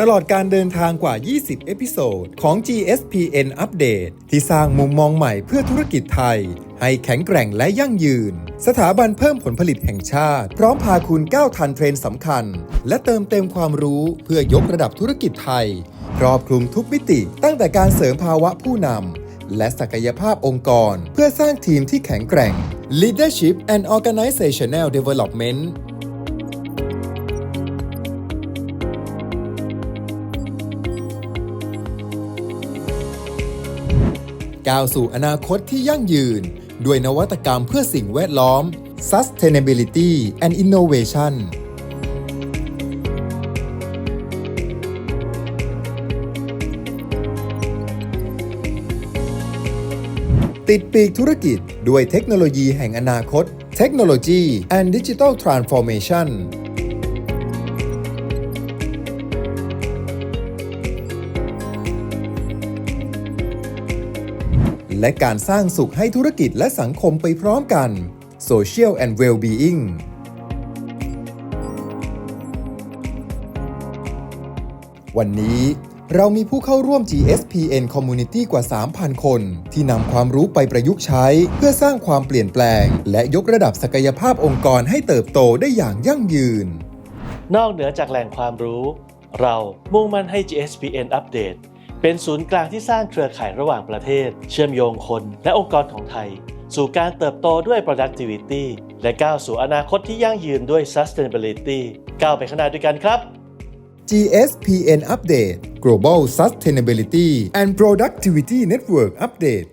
ตลอดการเดินทางกว่า 20 เอพิโซดของ GSPN อัปเดตที่สร้างมุมมองใหม่เพื่อธุรกิจไทย ให้แข็งแกร่งและยั่งยืน สถาบันเพิ่มผลผลิตแห่งชาติ พร้อมพาคุณก้าวทันเทรนด์สำคัญ และเติมเต็มความรู้เพื่อยกระดับธุรกิจไทย ครอบคลุมทุกมิติตั้งแต่การเสริมภาวะผู้นำและศักยภาพองค์กร เพื่อสร้างทีมที่แข็งแกร่ง Leadership and Organizational Development ก้าวสู่อนาคตที่ยั่งยืน ด้วยนวัตกรรมเพื่อสิ่งแวดล้อม Sustainability and Innovation ติดปีกธุรกิจด้วยเทคโนโลยีแห่งอนาคต Technology and Digital Transformation และการสร้างสุขให้ธุรกิจและสังคมไปพร้อมกัน Social and Well-being วันนี้เรามีผู้เข้าร่วม GSPN Community กว่า 3,000 คน ที่นำความรู้ไปประยุกต์ใช้ เพื่อสร้างความเปลี่ยนแปลง และยกระดับศักยภาพองค์กรให้เติบโตได้อย่างยั่งยืน นอกเหนือจากแหล่งความรู้ เรามุ่งมั่นให้ GSPN อัปเดต เป็นศูนย์กลางที่สร้างเครือข่ายระหว่างประเทศ เชื่อมโยงคนและองค์กรของไทย สู่การเติบโตด้วย productivity และก้าวสู่อนาคตที่ยั่งยืนด้วย sustainability ก้าวไปข้างหน้าด้วยกันครับ GSPN Update Global Sustainability and Productivity Network Update